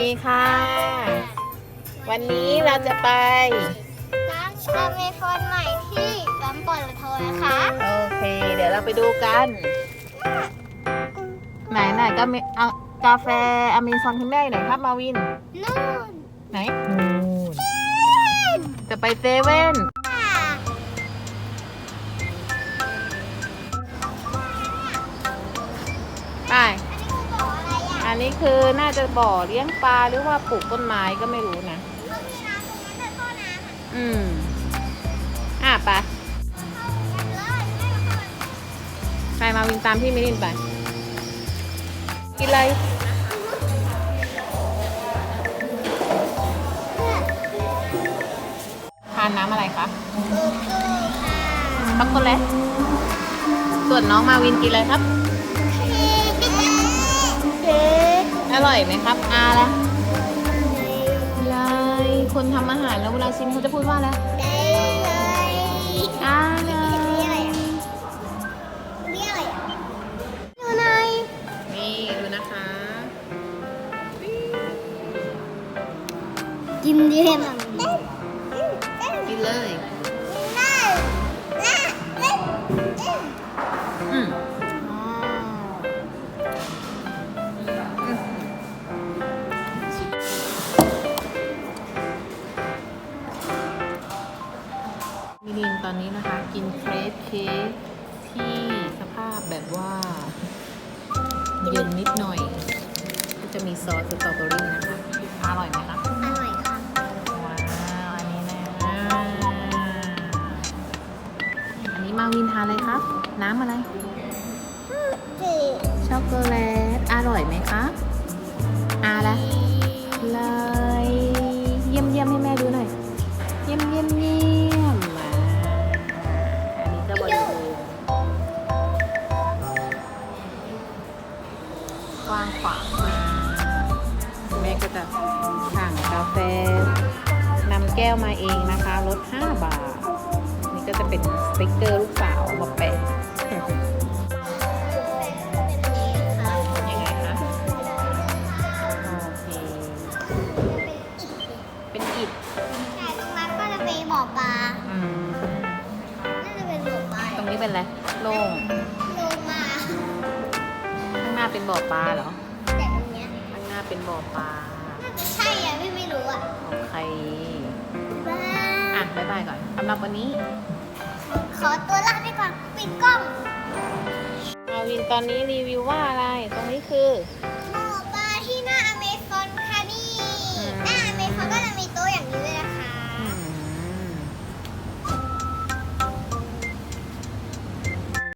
ดีค่ะ วันนี้เราจะไปร้านอเมซอนใหม่ที่ปั๊มปตทนะคะ โอเค เดี๋ยวเราไปดูกัน ไหนไหนก็มีเอากาแฟอเมซอนคุณแม่อยู่ไหนครับมาวินนู่นไหนนู่นจะไปเซเว่น นนี้คือบ่ออะไรอะอันนี้คือน่าจะบ่อเลี้ยงปลาหรือว่าปลูกต้นไม้ก็ไม่รู้นะเขามีน้ำตรงนั้นแต่ท่อน้ำอะอืม อะไปเข้ากันเลยไปมาวินตามพี่มิลินไป กินอะไรทานน้ำอะไรคะกูกูค่ะช็อกโกแลตส่วนน้องมาวินกินอะไรครับ อร่อยไหมครับ อาละอะไรคนทำอาหารแล้วเวลาชิมเขาจะพูดว่าอะไรได้เลยอาเลนี่อะไรยอะนี่อยู่ในนี่ดูนะคะจิ้มเยี่ยมกินเลย มิลินตอนนี้นะคะ กินเครปเค้กที่สภาพแบบว่า เย็นนิดหน่อย ก็จะมีซอสสตรอเบอรี่นะคะอร่อยไหมคะอร่อยค่ะว้าวอันนี้นะอันนี้มาวินทานอะไรครับ น้ำอะไรจีช็อกโกแลตอร่อยไหมคะ กว้างขวางมากแม่ก็จะสั่งกาแฟนำแก้วมาเองนะคะลด5บาท นี่ก็จะเป็นสติกเกอร์ลูกสาวมาแปะยังไงคะโอเคเป็นอิฐแต่ตรงนั้นก็จะเป็นบ่อปลาอืมน่าจะเป็นบ่อปลาตรงนี้เป็นอะไรโล่ง เป็นบ่อปลาเหรอแต่ตรงเนี้ยข้างหน้าเป็นบ่อปลาน่าจะใช่อะพี่ไม่รู้อะโอเคบ้าอะบ๊ายบายก่อนสำหรับวันนี้ ขอตัวลาไปก่อนปิดกล้อง มาวินตอนนี้รีวิวว่าอะไร ตรงนี้คือนู่